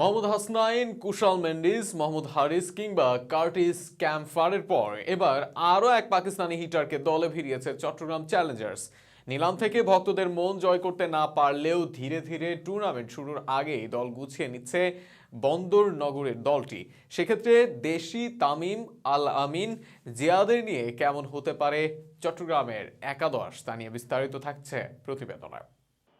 মোহাম্মদ হাসনাইন কুশাল মেন্ডিস, মোহাম্মদ হারিস কিংবা কার্টিস ক্যাম্পারের পর এবার আরও এক পাকিস্তানি হিটারকে দলে ভিড়িয়েছে চট্টগ্রাম চ্যালেঞ্জার্স। নিলাম থেকে ভক্তদের মন জয় করতে না পারলেও ধীরে ধীরে টুর্নামেন্ট শুরুর আগেই দল গুছিয়ে নিচ্ছে বন্দর নগরের দলটি। সেক্ষেত্রে দেশি তামিম আল আমিন জিয়াদের নিয়ে কেমন হতে পারে চট্টগ্রামের একাদশ? তা নিয়ে বিস্তারিত থাকছে প্রতিবেদনায়।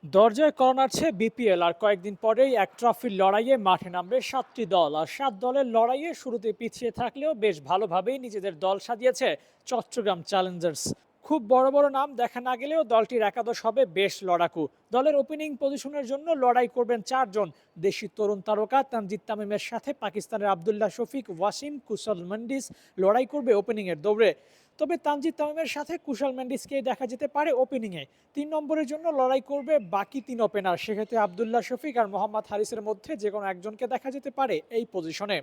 দরজায় করোনাচ্ছে বিপিএল, আর কয়েকদিন পরেই এক ট্রফির লড়াইয়ে মাঠে নামবে সাতটি দল। আর সাত দলের লড়াইয়ে শুরুতে পিছিয়ে থাকলেও বেশ ভালোভাবেই নিজেদের দল সাজিয়েছে চট্টগ্রাম চ্যালেঞ্জার্স। খুব বড় বড় নাম দেখা না গেলেও দলটির একাদশ হবে বেশ লড়াকু। দলের ওপেনিং পজিশনের জন্য লড়াই করবেন চারজন। দেশি তরুণ তারকা তানজিদ তামিমের সাথে পাকিস্তানের আবদুল্লাহ শফিক, ওয়াসিম কুশল মন্ডিস লড়াই করবে ওপেনিংয়ের দৌড়ে। তবে তানজিদ তামিমের সাথে কুশাল ম্যান্ডিসকে দেখা যেতে পারে ওপেনিংয়ে। তিন নম্বরের জন্য লড়াই করবে বাকি তিন ওপেনার, সেক্ষেত্রে আবদুল্লাহ শফিক আর মোহাম্মদ হারিসের মধ্যে যে কোনো একজনকে দেখা যেতে পারে এই পজিশনে।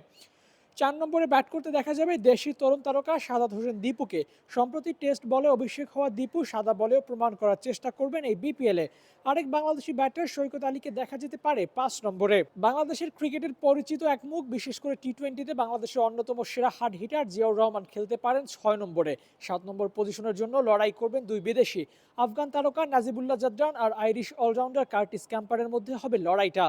চার নম্বরে ব্যাট করতে দেখা যাবে দেশি তরুণ তারকা সাদাত হোসেন দীপুকে। সম্প্রতি টেস্ট বলে অভিষেক হওয়া দীপু সাদা বলেও প্রমাণ করার চেষ্টা করবেন এই বিপিএলে। আরেক বাংলাদেশি ব্যাটার সৈকত আলীকে দেখা যেতে পারে পাঁচ নম্বরে। বাংলাদেশের ক্রিকেটের পরিচিত এক মুখ, বিশেষ করে টি টোয়েন্টিতে বাংলাদেশের অন্যতম সেরা হার্ড হিটার জিয়াউর রহমান খেলতে পারেন ছয় নম্বরে। সাত নম্বর পজিশনের জন্য লড়াই করবেন দুই বিদেশি। আফগান তারকা নাজিবুল্লাহ জাদ্রান আর আইরিশ অলরাউন্ডার কার্টিস ক্যাম্পারের মধ্যে হবে লড়াইটা।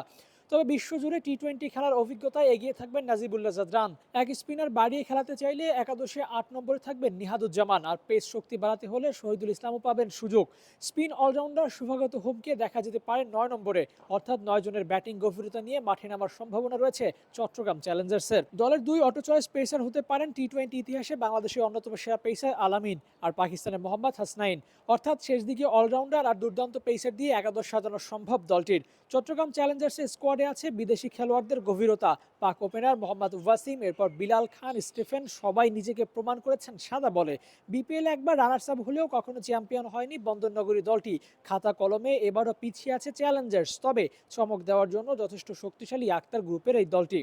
তবে বিশ্বজুড়ে টি টোয়েন্টি খেলার অভিজ্ঞতায় এগিয়ে থাকবেন নাজিবুল্লাহ জাদরান। এক স্পিনার বাড়িয়ে খেলাতে চাইলে একাদশে আট নম্বরে থাকবেন নিহাদুজ্জামান, আর পেস শক্তি বাড়াতে হলে শহীদুল ইসলামও পাবেন সুযোগ। স্পিন অলরাউন্ডার শুভাগত হোমকে দেখা যেতে পারে নয় নম্বরে, অর্থাৎ নয় জনের ব্যাটিং গভীরতা নিয়ে মাঠে নামার সম্ভাবনা রয়েছে চট্টগ্রাম চ্যালেঞ্জার্সের। দলের দুই অটো চয়েস পেসার হতে পারেন টি টোয়েন্টি ইতিহাসে বাংলাদেশের অন্যতম সেরা পেসার আলামিন আর পাকিস্তানের মোহাম্মদ হাসনাইন। অর্থাৎ শেষ দিকে অলরাউন্ডার আর দুর্দান্ত পেসার দিয়ে একাদশ সাজানো সম্ভব দলটির। চট্টগ্রাম চ্যালেঞ্জার্সের স্কোয়াডে আছে বিদেশি খেলোয়াড়দের গভীরতা। পাক ওপেনার মোহাম্মদ ওয়াসিম, এরপর বিলাল খান, স্টিফেন সবাই নিজেকে প্রমাণ করেছেন সাদা বলে। বিপিএল একবার রানার্স আপ হলেও কখনো চ্যাম্পিয়ন হয়নি বন্দরনগরী দলটি। খাতা কলমে এবারও পিছিয়ে আছে চ্যালেঞ্জার্স, তবে চমক দেওয়ার জন্য যথেষ্ট শক্তিশালী আক্তার গ্রুপের এই দলটি।